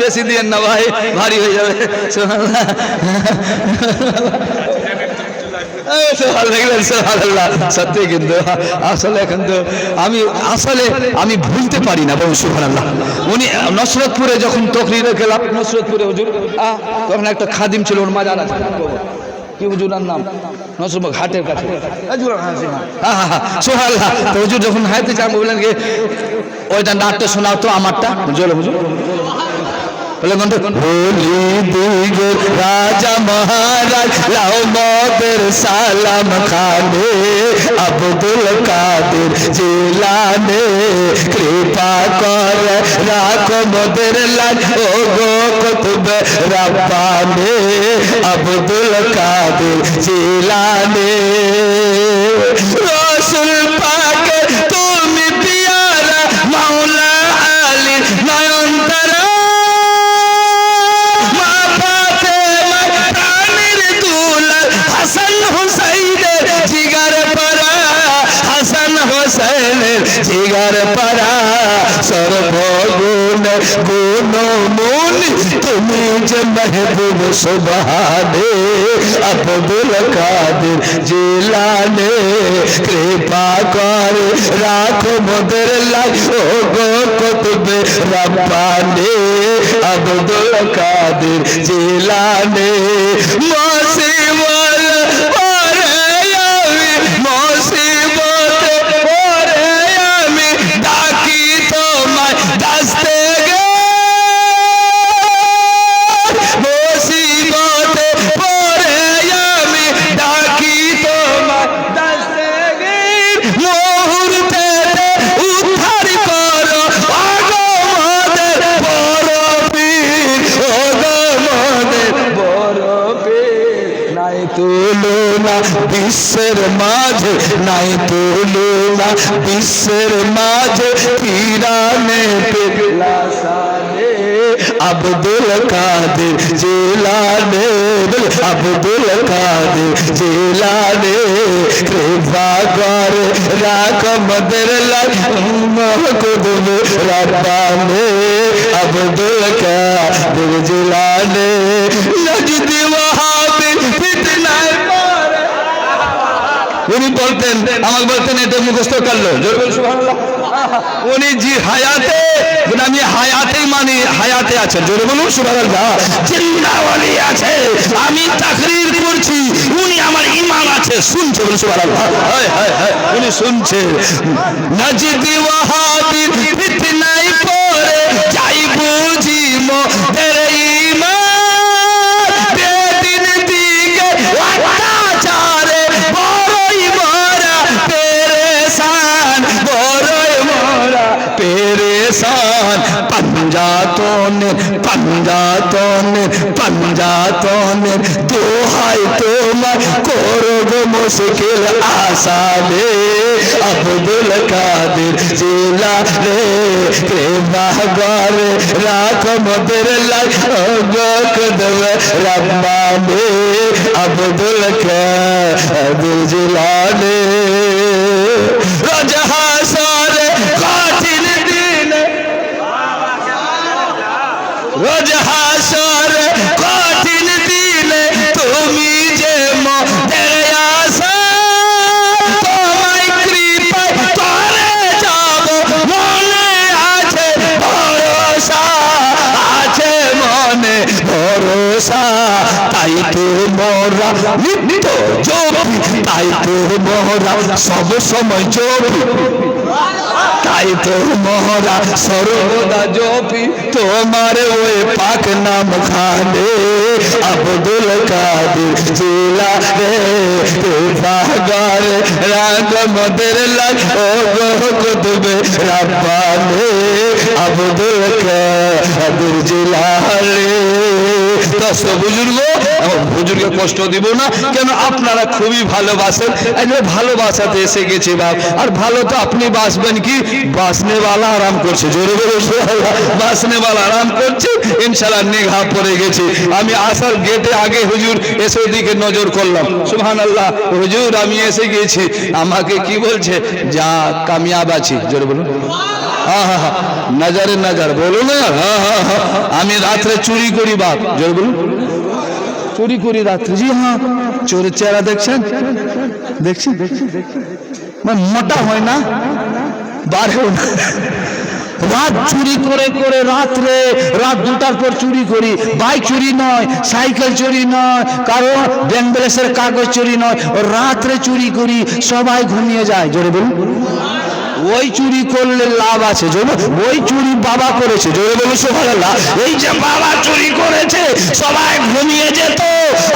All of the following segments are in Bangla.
বেশি না ভাই, ভারী হয়ে যাবে। সত্যি কিন্তু, আসলে কিন্তু আমি, আসলে আমি ভুলতে পারি না, বলুন সুবহানাল্লাহ। উনি, নসরতপুরে যখন তকরিরে গেলাম নসরতপুরে হুজুর তখন একটা খাদিম ছিল, ওর মাজার আছে। কি হুজুরার নাম? নসরবাগ হাটের কাছে। হুজুর হ্যাঁ সোহাল্লাহ তো হুজুর যখন হাইতে চান বললেন কি ওইটা নাটটা শোনাও তো আমারটা। হুজুর? হুজুর বলে গন্ধ হোলি দিগ রাজা মহারাজ লাও মদের সালাম খানে। আব্দুল কাদের জিলানে কৃপা কর, রাখো মোদের লাল ও গো কুতুব রব্বানে, আব্দুল কাদের জিলানে। তুমি যে মেহবুব সুবহানে আব্দুল কাদের জিলানে কৃপা কর রাখো মোদের লাগ ও গো কুতুবে রব্বানে আব্দুল কাদের জিলানে মুসিবত বিশ্বের মাঝে নাই তুলনা বিশ্বের মাঝে কিরানে পেলা সালে আব্দুল কাদের জিলানে আব্দুল কাদের জিলানে কৃপা করে রাখ মদের মহকুদুম রব্বানে, আব্দুল কাদের জিলানে। উনি বলতেন, আমাকে বলতেন, এটা মুখস্থ করল উনি জি হায়াতে আমি হায়াতেই মানি, হায়াতে আছেন। জোরে বলুন, সুবহানাল্লাহ। জিন্দাওয়ালি আছে, আমি তাকরির করছি, উনি আমার ইমান আছে, শুনছে বলুন হায় উনি শুনছে। নাজিদি ওয়াহাবি পাঞ্জাতনের পাঞ্জাতনের দোহাই তোমার করব মুশকিল আসানে। আব্দুল কাদের জিলা রে, প্রেমা গরে রাখ মদের লাগ কদম রব্বানে আব্দুল কাদের জিলানে রাজহা সারে মোরা নিত্য তাই তো মোরা সব সময় জপি তাই তো মোহরা সর্বদা জপি তোমার ওই পাক নাম খানে আব্দুল কাদের রে। রাগ মদের লাগ ও আব্দুল কাদের রে। দশ বুজুর্গ বুজুর্গে কষ্ট দিব না। কেন আপনারা খুবই ভালোবাসেন? ভালোবাসাতে এসে গেছে বাপ। আর ভালো তো আপনি বাসবেন কি? বাসনেওয়ালা আরাম করছে। জোরে বলে বাসনেওয়ালা আরাম করছে। ইনশাল্লাহ নেঘা পড়ে গেছে। আমি আসার গেটে আগে হুজুর এসে দিকে নজর করলাম। সুহান আল্লাহ হুজুর আমি এসে গেছি। আমাকে কি বলছে? যা, কামিয়াব আছি। জোরে বলুন। নজরে নজর। বলো না? আমি রাত্রে চুরি করি বাপ। জোরে বলুন। চুরি করি রাত্রে। জি হ্যাঁ চোরের চেহারা দেখছেন? দেখছি মানে মোটা হয় না? বাড়েও না। রাত চুরি করে করে রাত্রে, রাত দুটার পর চুরি করি। বাইক চুরি নয়, সাইকেল চুরি নয়, কারও ব্যাংক কাগজ চুরি নয়। রাত্রে চুরি করি, সবাই ঘুমিয়ে যায়। জোরে বলুন। ওই চুরি করলে লাভ আছে ওই চুরি বাবা করেছে, জোরে বলুন সোহানাল্লাহ এই যে বাবা চুরি করেছে, সবাই ঘুমিয়ে যেত।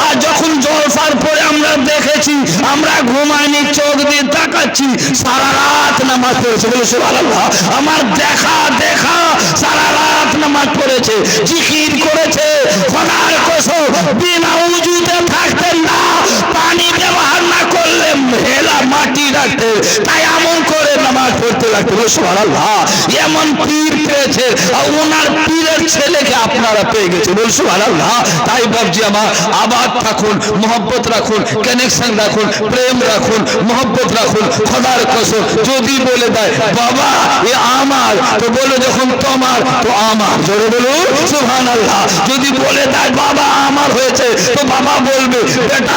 আর যখন জলসার পরে আমরা দেখেছি, আমরা ঘুমাইনি চোখ দিয়ে তাকাচ্ছি, সারা রাত নামাজ পড়েছে, বলে সোহানাল্লাহ আমার দেখা দেখা, সারা রাত নামাজ পড়েছে, জিকির করেছে খোনার কোসো বিনা উজুতে থাকতেন না, পানি ব্যবহার না করলে হেলা মাটি রাখতে। তাই এমন করে নামাজ পড়তে লাগতো সুবহানাল্লাহ, এমন পীর পেয়েছে ওনার পীরের ছেলেকে আপনারা পেয়ে গেছে। বল সুবহানাল্লাহ, তাই বাবজি আমার, আবাদ থাকুন মোহব্বত রাখুন কানেকশন রাখুন, প্রেম রাখুন, মোহব্বত রাখুন, খোদার কসম, যদি বলে দেয়, বাবা, এ আমার। তো বলে যখন তোমার, তো আমার। জোরে বলুন, সুবহানাল্লাহ, যদি বলে দেয়, বাবা, আমার হয়েছে, তো বাবা বলবে, বেটা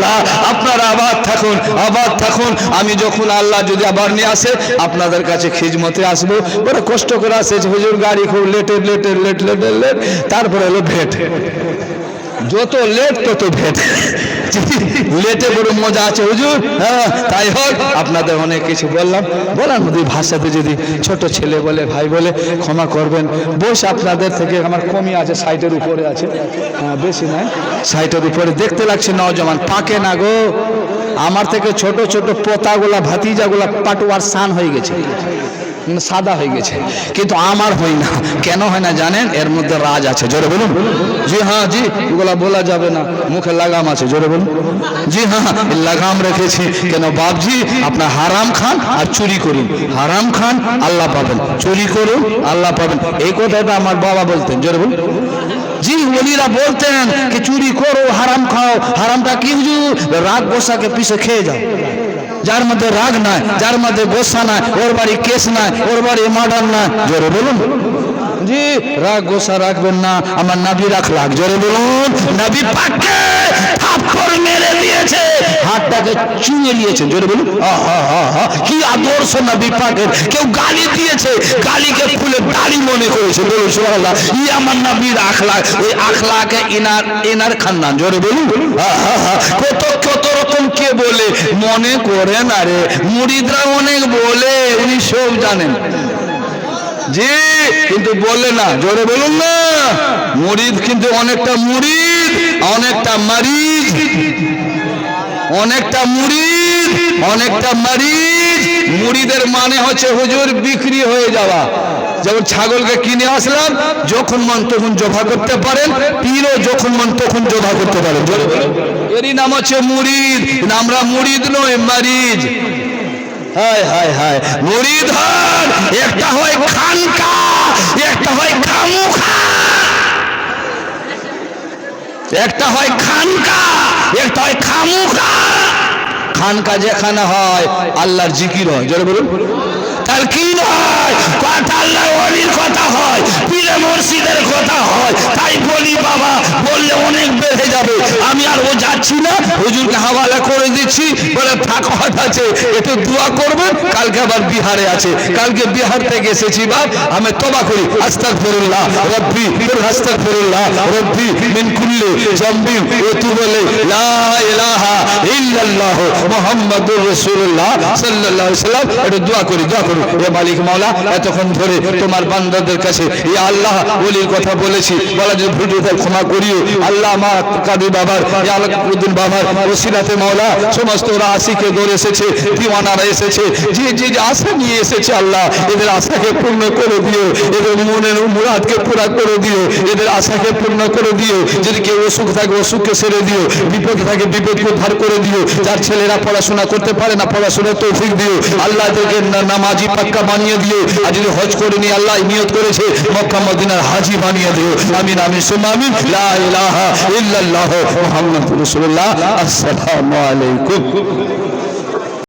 সুবহানাল্লাহ আপনারা আবার থাকুন আবার থাকুন। আমি যখন আল্লাহ যদি আবার নিয়ে আসে, আপনাদের কাছে খিজমতে আসব। বড় কষ্ট করে আসে হুজুর, গাড়ি খুব লেটে লেটে, লেট লেট লেট। তারপরে হলো ভেট। যত লেট, তত ভেট। লেটে বড় মজা আছে, হুজুর। হ্যাঁ তাই হোক, আপনাদের অনেক কিছু বললাম। বলার মধ্যে ভাষাতে যদি ছোট ছেলে বলে, ভাই বলে, ক্ষমা করবেন। বস আপনাদের থেকে, আমার কমই আছে, সাইটের উপরে আছে। হ্যাঁ বেশি নয়। সাইটের উপরে দেখতে লাগছে নজমান পাকে না গো। আমার থেকে ছোট ছোট পোতাগুলা, ভাতিজাগুলা পাটুয়ার সান হয়ে গেছে। সাদা হয়ে গেছে। কিন্তু আমার হয় না। কেন হয় না জানেন? এর মধ্যে রাজ আছে। জোরে বলুন। জি হ্যাঁ জি। এগুলা বলা যাবে না। মুখে লাগাম আছে। জোরে বলুন। জি হ্যাঁ লাগাম রেখেছি। কেন বাপজি, আপনার হারাম খান আর চুরি করুন। হারাম খান আল্লাহ পাবেন। চুরি করুন, আল্লাহ পাবেন। এই কথাটা আমার বাবা বলতেন। জোরে বলুন। জি, ওলিরা বলতেন কি, চুরি করো, হারাম খাও। হারামটা কি রাগ গোসাকে পিছে খেয়ে যাও। যার মধ্যে রাগ নাই, যার মধ্যে গোসা নাই, ওর বাড়ি কেস নাই, ওর বাড়ি মার্ডার নাই, জোরে বলুন। জি, রাগ গোসা রাখবেন না, আমার নাবি রাখলাক জোরে বলুন। নাবি পাকে থাপ্পড় মেরে দিয়েছে, হাতটাকে চুয়ে নিয়েছে, জোরে বলুন। কি আদর্শ নবী পাকের, কেউ গালি দিয়েছে, গালিকে ফুলে ডালি মনে করেছে, বলুন, সুবহানাল্লাহ। ই আমার নবীর আখলাক ওই আখলাকে ইনার ইনার খান্দান জোরে বলুন। কত কত রকম কে বলে, মনে করে না রে মুরিদরা অনেক বলে, উনি সব জানেন। জি, কিন্তু বললে না, জোরে বলুন না। মুরিদ কিন্তু অনেকটা মুরিদ অনেকটা মারিজ অনেকটা মুরিদ অনেকটা মারিজ মুরিদের মানে হচ্ছে হুজুর বিক্রি হয়ে যাওয়া। যেমন ছাগলকে কিনে আসলাম? যখন মন তখন জবা করতে পারেন পীরও যখন মন তখন জবা করতে পারেন। এরই নাম হচ্ছে মুরিদ আমরা মুরিদ নই মারিজ হায় হায় হায়। মুরিদ হন। একটা হয় খানকা, একটা হয় খামুখা। একটা হয় খানকা, একটা হয় খামুখা। খানকা যেখানে হয়, আল্লাহর জিকির হয়। জোরে বলুন। তার কি নয়? কথা অলির কথা হয়, পীর মুর্শিদের কথা হয়। তাই বলি, বাবা, বললে অনেক বেড়ে যাবে। আমি আর ও যাচ্ছি না। হুজুরকে হাওয়ালা করে দিচ্ছি। বলে, থাক হট আছে। একটু দোয়া করবে। কালকে আবার বিহারে আছে। কালকে বিহার থেকে এসেছি বা আমি তবা করি। আস্তাগফিরুল্লাহ, রব্বি আস্তাগফিরুল্লাহ, রব্বি, মিন কুল্লি জামবি ওয়া তুবু লা ইলাহা ইল্লাল্লাহ মুহাম্মাদুর রাসূলুল্লাহ সাল্লাম একটু দোয়া করি দোয়া করি। মাওলা, এতক্ষণ ধরে তোমার বান্দাদের কাছে ইয়া আল্লাহ ওলির কথা বলেছি। বলা যদি ভুল ক্ষমা করিও। আল্লাহ মা কাদি বাবার বাবার ওসিলাতে মাওলা, সমস্ত ওরা দৌড়ে এসেছে, দিওয়ানারা এসেছে, যে যে আশা নিয়ে এসেছে আল্লাহ, এদের আশাকে পূর্ণ করে দিও, এদের মনের মুরাদকে পুরা করে দিও, এদের আশাকে পূর্ণ করে দিও, যদি কেউ অসুখ থাকে অসুখকে সেরে দিও, বিপদ থাকে বিপদকে উদ্ধার করে দিও, যার ছেলেরা পড়াশোনা করতে পারে না পড়াশোনা তৌফিক দিও, আল্লাহ এদেরকে না- নামাজি পাক্কা বানিয়ে দিও আর যদি হজ করে নিয়ে আল্লাহ নিয়ত করেছে, মক্কা, মদিনার হাজি বানিয়ে দিও। আমিন আমিন, সুম্মা, আমিন। লা ইলাহা ইল্লাল্লাহ মুহাম্মাদুর আসসালামু আলাইকুম।